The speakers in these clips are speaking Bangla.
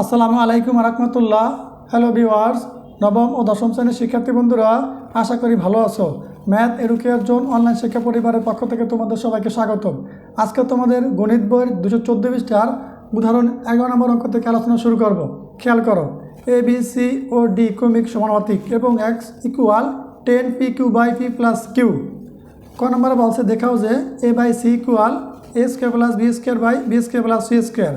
আসসালামু আলাইকুম রহমতুল্লাহ। হ্যালো ভিওয়ার্স নবম ও দশম শ্রেণির শিক্ষার্থী বন্ধুরা, আশা করি ভালো আছো। ম্যাথ এডুকেয়ার জোন অনলাইন শিক্ষা পরিবারের পক্ষ থেকে তোমাদের সবাইকে স্বাগতম। আজকে তোমাদের গণিত বইয়ের দুশো চোদ্দ পৃষ্ঠার উদাহরণ এগারো নম্বর অঙ্ক থেকে আলোচনা শুরু করব। খেয়াল করো এ বি সি ও ডি ক্রমিক সমানুপাতিক এবং X equal ten P Q by P plus Q ক নম্বরে বলছে, দেখাও যে A by C equal A square plus B square by B square plus C square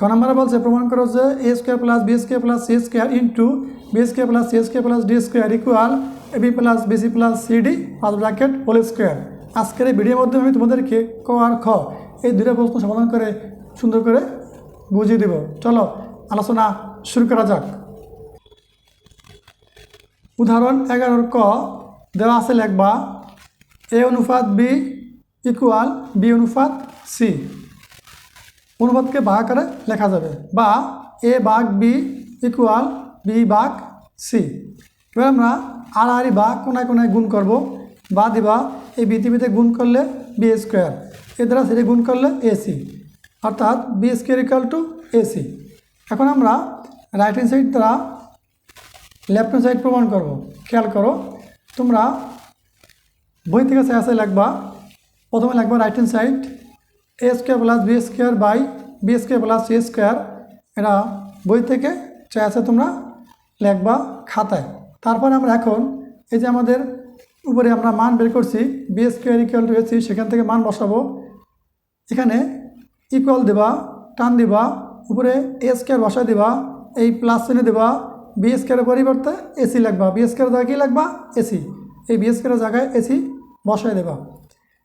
ক নম্বরে বলছে, প্রমাণ করো যে A square plus B square plus C square into B square plus C square plus D square equal A B plus BC plus CD পাঁচ ব্র্যাকেট হোল স্কোয়ার আজকের এই ভিডিওর মাধ্যমে আমি তোমাদেরকে ক আর খ এই দুটো প্রশ্ন সমাধান করে সুন্দর করে বুঝিয়ে দেব। চলো, আলোচনা শুরু করা যাক। উদাহরণ এগারোর ক, দেওয়া আছে লেখবা এ অনুপাত বি ইকুয়াল বি অনুপাত সি অনুপাতকে ভাগ করে লেখা যাবে। বা এ বাঘ বি ইকুয়াল বি বাঘ সি। এবার আমরা আড়াআড়ি বা কোনায় কোনায় গুণ করব। বা দিবা এই বিটিভিতে গুণ করলে বি স্কোয়ার। এ দ্বারা সেটি গুণ করলে এসি অর্থাৎ B square equal to AC এখন আমরা রাইট হ্যান্ড সাইড দ্বারা লেফট হ্যান্ড সাইড প্রমাণ করব। খেয়াল করো, তোমরা বই থেকে আছে লিখবা। প্রথমে লিখবা right hand side A square plus B square by B square plus C square এটা বই থেকে আছে তোমরা লিখবা খাতায়। তারপরে আমরা এখন এই যে আমাদের উপরে আমরা মান বের করছি B square equal to AC সেখান থেকে মান বসাবো। এখানে ইকুয়াল দেবা, টান দিবা, উপরে এ স্কোয়ার বসাই দিবা, এই প্লাস চিহ্ন দেবা বি স্কোয়ারের পরিবর্তে এসি লাগবা বি স্কোয়ারের জায়গায় কী লাগবা এসি এই বি স্কোয়ারের জায়গায় এসি বসাই দেবা।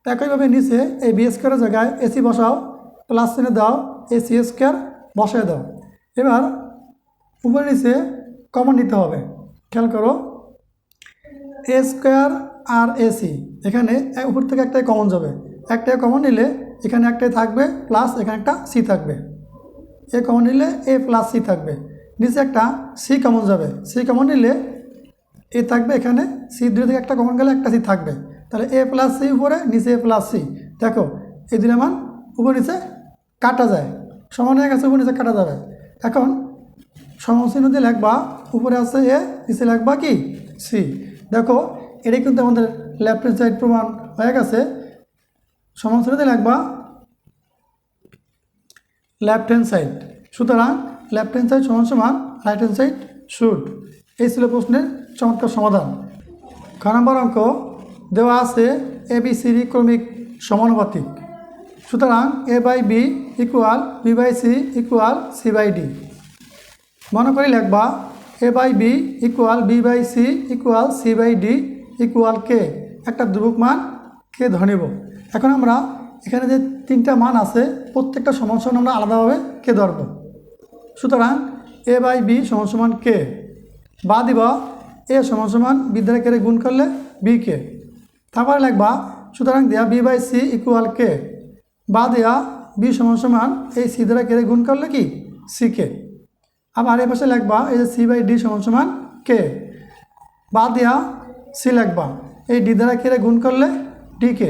একইভাবে নিচে এই বি স্কোয়ারের জায়গায় এসি বসাও প্লাস চিহ্ন দাও এই সি স্কোয়ার বসাই দাও। এবার উপরে নিচে কমন নিতে হবে। খেয়াল করো। এ স্কোয়ার আর এসি এখানে উপর থেকে একটাই কমন যাবে। একটাই কমন নিলে এখানে একটাই থাকবে প্লাস এখানে একটা সি থাকবে। এ কমন নিলে এ প্লাস সি থাকবে। নিচে একটা সি কমন যাবে। সি কমন নিলে এ থাকবে এখানে। সি দুই থেকে একটা কমন গেলে একটা সি থাকবে। তাহলে এ প্লাস সি উপরে, নিচে এ প্লাস সি দেখো, এই দুটো মান উপর নিচে কাটা যায়। সমান হয়ে গেছে, উপর নিচে কাটা যাবে। এখন সমচিহ্ন দিয়ে লিখবা, উপরে আছে এ, নিচে লিখবা কি? সি দেখো এটাই কিন্তু আমাদের লেফট হ্যান্ড সাইড প্রমাণ হয়ে গেছে। সমচিহ্ন দিয়ে লিখবা লেফট হ্যান্ড সাইড সুতরাং লেফট হ্যান্ড সাইড সমান সমান রাইট হ্যান্ড সাইড শুড এই ছিল প্রশ্নের চমৎকার সমাধান। খ নম্বর অঙ্ক দেওয়া আছে এ বি সিডি ক্রমিক সমানুপাতিক। সুতরাং A by B equal B by C equal C by D মনে করি লিখবা A by B equal B by C equal C by D equal K একটা ধ্রুবক মান কে ধরে এখন আমরা এখানে যে তিনটা মান আছে, প্রত্যেকটা সমান আমরা আলাদাভাবে কে ধরব। সুতরাং এ বাই বি সমান কে বা দিবা এ সমান সমান বি দ্বারা কে গুণ করলে বি কে তারপরে লিখবা, সুতরাং দেয়া B by C equal K বা দেয়া বি সমান সমান এই সি দ্বারা কে গুণ করলে কি? সি কে আবার এ পাশে লিখবা, এই যে সি বাই ডি সমান সমান কে বা দেয়া সি লিখবা, এই ডি দ্বারা কে গুণ করলে? ডি কে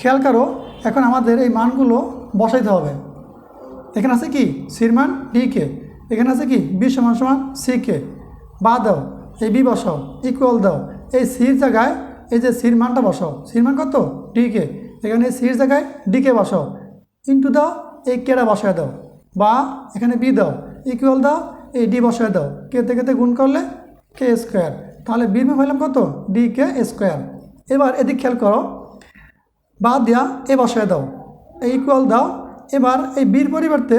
খেয়াল করো, এখন আমাদের এই মানগুলো বসাইতে হবে। এখানে আছে কি? সির মান ডি কে এখানে আছে কি? বি সমান সমান সি কে বা দাও, এই বি বসাও ইকুয়াল দাও। এই সির জায়গায় এই যে সির মানটা বসাও সির মান কত? ডি কে এখানে সির জায়গায় ডি কে বসাও। ইন্টু দাও এই কেটা বসায় দাও বা এখানে বি দাও ইকুয়াল দাও এই ডি বসায় দাও। কে থেকে তে গুণ করলে? কে স্কোয়ার তাহলে বির মান হইলাম কত? ডি কে স্কোয়ার এবার এদিক খেয়াল করো। বাদ দিয়া এ বসায় দাও। এই ইকুয়াল দাও এবার এই বির পরিবর্তে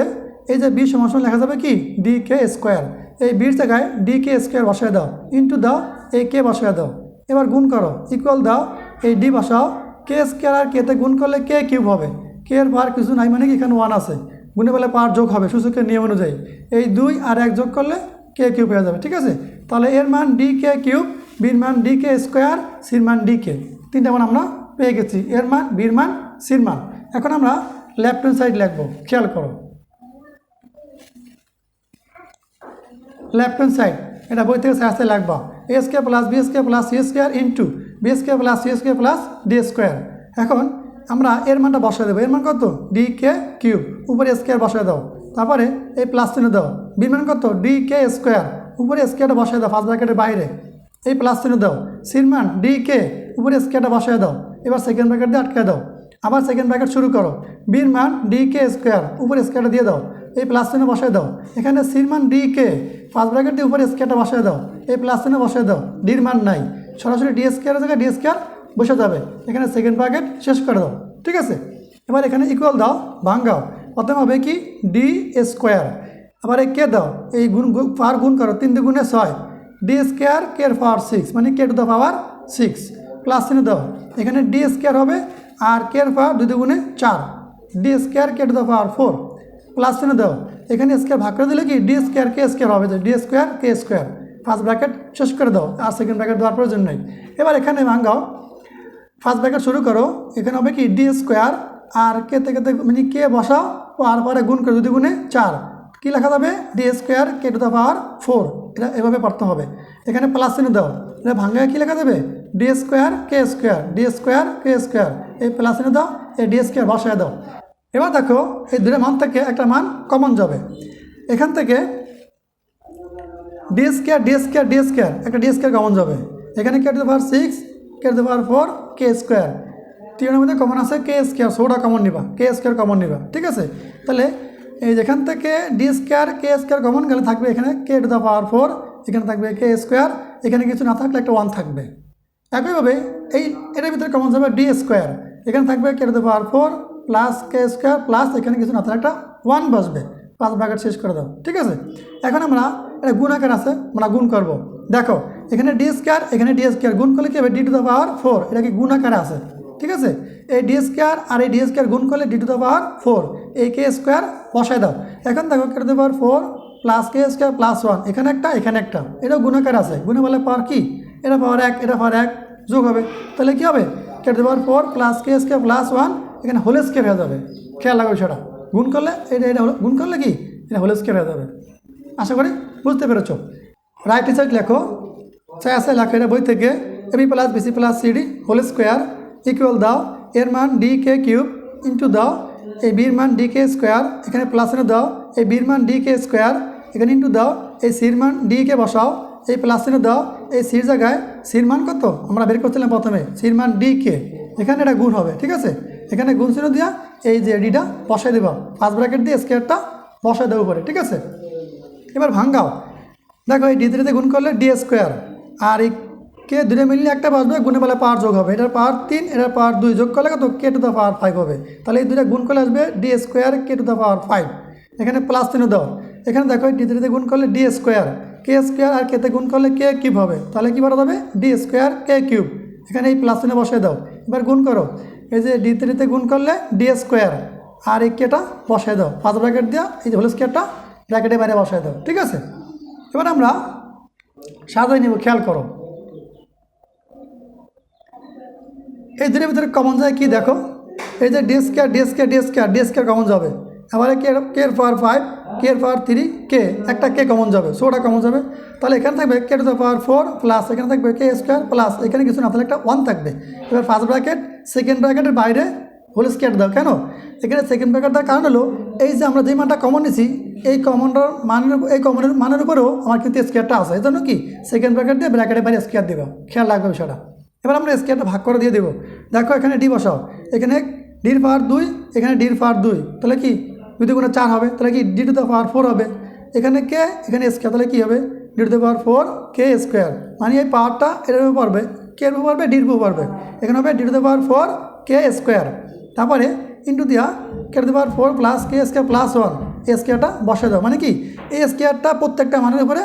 এই যে বি সমান লেখা যাবে কি? ডি কে স্কোয়ার এই বির জায়গায় ডি কে স্কোয়ার বসায় দাও। ইন্টু দাও এই কে বসায় দাও। এবার গুণ করো। ইকুয়াল দাও এই ডি বসাও। কে স্কোয়ার আর কেতে গুণ করলে কে কিউব হবে। এর পার কিছু নাই মানে কি? এখানে ওয়ান আছে। গুণে বলে পার যোগ হবে সূচকের নিয়ম অনুযায়ী। এই দুই আর এক যোগ করলে কে কিউব হয়ে যাবে, ঠিক আছে? তাহলে এর মান ডি কে কিউব বির মান ডি কে স্কোয়ার সির মান ডি কে তিনটা মান আমরা পেয়ে গেছি। এর মান বির মান সির মান। এখন আমরা লেফট হ্যান্ড সাইড লিখব, খেয়াল করো। লেফট হ্যান্ড সাইড এটা বই থেকে আসতে লাগবা। A square plus B square plus C square into B square plus C square plus D square এখন আমরা এর মানটা বসায় দেবো। এর মান কত? ডি কে কিউব উপরে স্কোয়ার বসায় দাও। তারপরে এই প্লাস চিহ্ন দাও। বি মান কত? ডি কে স্কোয়ার উপরে স্কোয়ারটা বসায় দাও ফার্স্ট ব্র্যাকেটের বাইরে। এই প্লাস চিহ্ন দাও। সির মান ডি কে উপরে স্কোয়ারটা বসায় দাও। এবার সেকেন্ড ব্র্যাকেট দিয়ে আটকে দাও। আবার সেকেন্ড ব্র্যাকেট শুরু করো। বির মান ডি কে স্কোয়ার উপরে স্কোয়ারটা দিয়ে দাও। এই প্লাস চিহ্ন বসায় দাও। এখানে সির মান ডি কে ফার্স্ট ব্র্যাকেট দিয়ে উপরে স্কোয়ারটা বসায় দাও। এই প্লাস চিহ্ন বসায় দাও। ডির মান নাই। সরাসরি ডি স্কোয়ারের জায়গায় ডি স্কোয়ার বসে যাবে। এখানে সেকেন্ড ব্র্যাকেট শেষ করে দাও। ঠিক আছে? এবার এখানে ইকুয়াল দাও, ভাঙ্গাও। প্রথমে হবে কি? ডি স্কোয়ার আবার এই কে দাও। এই গুণ পাওয়ার গুণ করো, তিন দুগুণে ছয়। ডি স্কোয়ার কে এর পাওয়ার সিক্স মানে K to the power six plus চিহ্ন দাও। এখানে ডি স্কোয়ার হবে আর কে এর পাওয়ার দুই দুগুণে চার। D square K to the power four plus চিহ্ন দাও। এখানে স্কোয়ার ভাগ করে দিলে কি? ডি স্কোয়ার কে স্কোয়ার হবে D square K square first bracket শেষ করে দাও। আর সেকেন্ড ব্র্যাকেট দেওয়ার প্রয়োজন নেই। এবার এখানে ভাঙ্গাও। ফার্স্ট ব্র্যাকেট শুরু করো, এখানে হবে কি ডি স্কোয়ার আর কে থেকে মানে কে বসাও ও আর পরে গুণ করে যদি গুণে চার। কী লেখা যাবে? D square K to the power four এটা এভাবে পড়তে হবে। এখানে প্লাস চিহ্ন দাও। এটা ভাঙ্গায় কী লেখা যাবে? D square K square D square K square এই প্লাস চিহ্ন দাও, এই ডি স্কোয়ার বসায় দাও। এবার দেখো, এই দুটো মান থেকে একটা মান কমন যাবে। এখান থেকে D square D square D square একটা ডি স্কোয়ার কমন যাবে। এখানে K to the power six K to the power four K square তিনের মধ্যে কমন আছে কে স্কোয়ার সোটা কমন নিবা। কে স্কোয়ার কমন নিবা। ঠিক আছে? তাহলে এই যেখান থেকে D square K square common গেলে থাকবে এখানে K to the power four এখানে থাকবে কে স্কোয়ার এখানে কিছু না থাকলে একটা ওয়ান থাকবে। একইভাবে এই এটার ভিতরে কমন যাবে ডি স্কোয়ার এখানে থাকবে K to the power four plus K square plus এখানে কিছু না থাকলে একটা ওয়ান বসবে। পাঁচ ব্র্যাকেট শেষ করে দাও। ঠিক আছে? এখন আমরা এটা গুণ আকার আছে, আমরা গুণ করব। দেখো এখানে ডি স্কোয়ার এখানে ডি স্কোয়ার গুণ করলে কি হবে? D to the power four এটা কি গুণ আকারে আছে, ঠিক আছে? এই ডি স্কোয়ার আর এই ডি স্কোয়ার গুণ করলে D to the power four এই কে স্কোয়ার বসায় দাও। এখন দেখো K to the power four plus K square plus one এখানে একটা এখানে একটা, এটাও গুণাকার আছে। গুণে বলে পাওয়ার কি? এটা পাওয়ার এক, এটা পাওয়ার এক, যোগ হবে। তাহলে কি হবে? K to the power four plus K square plus one এখানে হোল স্কোয়ার হয়ে যাবে। খেয়াল লাগবে সেটা গুণ করলে, এটা এটা গুণ করলে কি? এটা হোল স্কোয়ার হয়ে যাবে। আশা করি বুঝতে পেরেছ। রাইট সাইড লেখো। চাই আছে লেখো এটা বই থেকে AB plus BC plus CD whole square equal দাও। এর মান ডি কে কিউব ইন্টু দাও। এই বির মান ডি কে স্কোয়ার এখানে প্লাস এনে দাও। এই বির মান ডি কে স্কোয়ার এখানে ইন্টু দাও। এই সির মান ডি কে বসাও। এই প্লাস এনে দাও। এই সির জায়গায় সির মান কত? আমরা বের করছিলাম প্রথমে। সির মান ডি কে এখানে এটা গুণ হবে, ঠিক আছে? এখানে গুণ চিহ্ন দিয়া এই যে ডিটা বসাই দেবা। ফার্স্ট ব্র্যাকেট দিয়ে স্কোয়ারটা বসাই দেবো উপরে, ঠিক আছে? এবার ভাঙ্গাও দেখো এই ডি গুণ করলে ডি স্কোয়ার আর এই কে দুটো মিললে একটা বাজবে গুণে বলে পাওয়ার যোগ হবে। এটার পাওয়ার তিন, এটার পাওয়ার দুই যোগ করলে তো K to the power five হবে। তাহলে এই দুটো গুণ করলে আসবে D square K to the power five এখানে প্লাস চিহ্ন দাও। এখানে দেখো ডি থ্রিতে গুণ করলে ডি স্কোয়ার কে স্কোয়ার আর কেতে গুণ করলে কে কিউব হবে। তাহলে কী বলা যাবে ডি স্কোয়ার কে কিউব এখানে এই প্লাস চিহ্ন বসাই দাও। এবার গুণ করো। এই যে ডি থ্রিতে গুণ করলে ডি স্কোয়ার আর এই কেটা বসাই দাও। পাঁচ ব্র্যাকেট দেওয়া এই যে হোল স্কোয়ারটা ব্র্যাকেটের বাইরে বসাই দাও। ঠিক আছে? এবার আমরা সাজাই নেব, খেয়াল করো। এই দুটোর ভিতরে কমন যায় কি দেখো? এই যে D square D square D square D square common যাবে। এবারে কে কে পাওয়ার ফাইভ কে পাওয়ার থ্রি কে একটা কে কমন যাবে। সোটা কমন যাবে। তাহলে এখানে থাকবে k to the power four plus এখানে থাকবে কে স্কোয়ার প্লাস এখানে কিছু না, তাহলে একটা ওয়ান থাকবে। এবার ফার্স্ট ব্র্যাকেট সেকেন্ড ব্র্যাকেটের বাইরে হোল স্কোয়ার দাও, কেন? এখানে সেকেন্ড ব্র্যাকেট দেওয়ার কারণ হলো, এই যে আমরা যে মানটা কমন নিছি, এই কমনটার মানের এই কমনের মানের উপরেও আমার কিন্তু স্কোয়ারটা আছে। এই জন্য কি? সেকেন্ড ব্র্যাকেট দিয়ে ব্র্যাকেটের বাইরে স্কোয়ার দেবো। খেয়াল রাখবে বিষয়টা। এবার আমরা স্কোয়ারটা ভাগ করে দিয়ে দেবো। দেখো এখানে ডি বসাও। এখানে ডির পাওয়ার দুই, এখানে ডির পাওয়ার দুই। তাহলে কি? যদি কোনো চার হবে। তাহলে কি? D to the power four হবে। এখানে কে এখানে স্কোয়ার তাহলে কী হবে? D to the power four k square মানে এই পাওয়ারটা এর উপর পড়বে। কে এর উপর পড়বে ডির উপর পড়বে। এখানে হবে d to the power four k square তারপরে ইন্টু দিয়া কেটে power four plus k square plus one a স্কোয়ারটা বসে দাও। মানে কি? এই স্কোয়ারটা প্রত্যেকটা মানের উপরে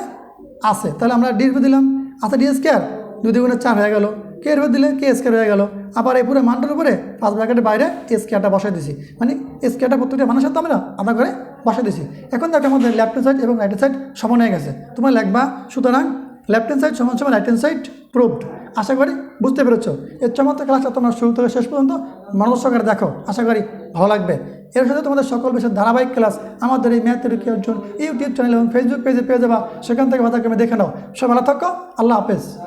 আছে। তাহলে আমরা উপর দিলাম। আচ্ছা ডি স্কোয়ার দুই দুগুণে চার হয়ে গেল। কে এর দিলে কে স্কোয়ার হয়ে গেল। আবার এই পুরো মানটার উপরে পাঁচ ব্র্যাকেটের বাইরে স্কোয়ারটা বসাই দিছি। মানে স্কোয়ারটা প্রত্যেকটা মানুষের সাথে আমরা আলাদা করে বসাই দিছি। এখন দেখো আমাদের লেফট সাইড এবং রাইট সাইড সমান হয়ে গেছে। তোমরা লিখবা, সুতরাং লেফট হ্যান্ড সাইড সমান সমান রাইট হ্যান্ড সাইড প্রুভড আশা করি বুঝতে পেরেছ। এর চমৎকার ক্লাসটা তোমার শুরু থেকে শেষ পর্যন্ত মনোজ দেখো। আশা করি ভালো লাগবে। এর সাথে তোমাদের সকল বিষয়ে ধারাবাহিক ক্লাস, আমাদের এই ম্যাথ এডুকেশন ইউটিউব চ্যানেল এবং ফেসবুক পেজে পেয়ে যাবা। সেখান থেকে ভালো দেখে নাও। সব ভালো থাকো। আল্লাহ হাফেজ।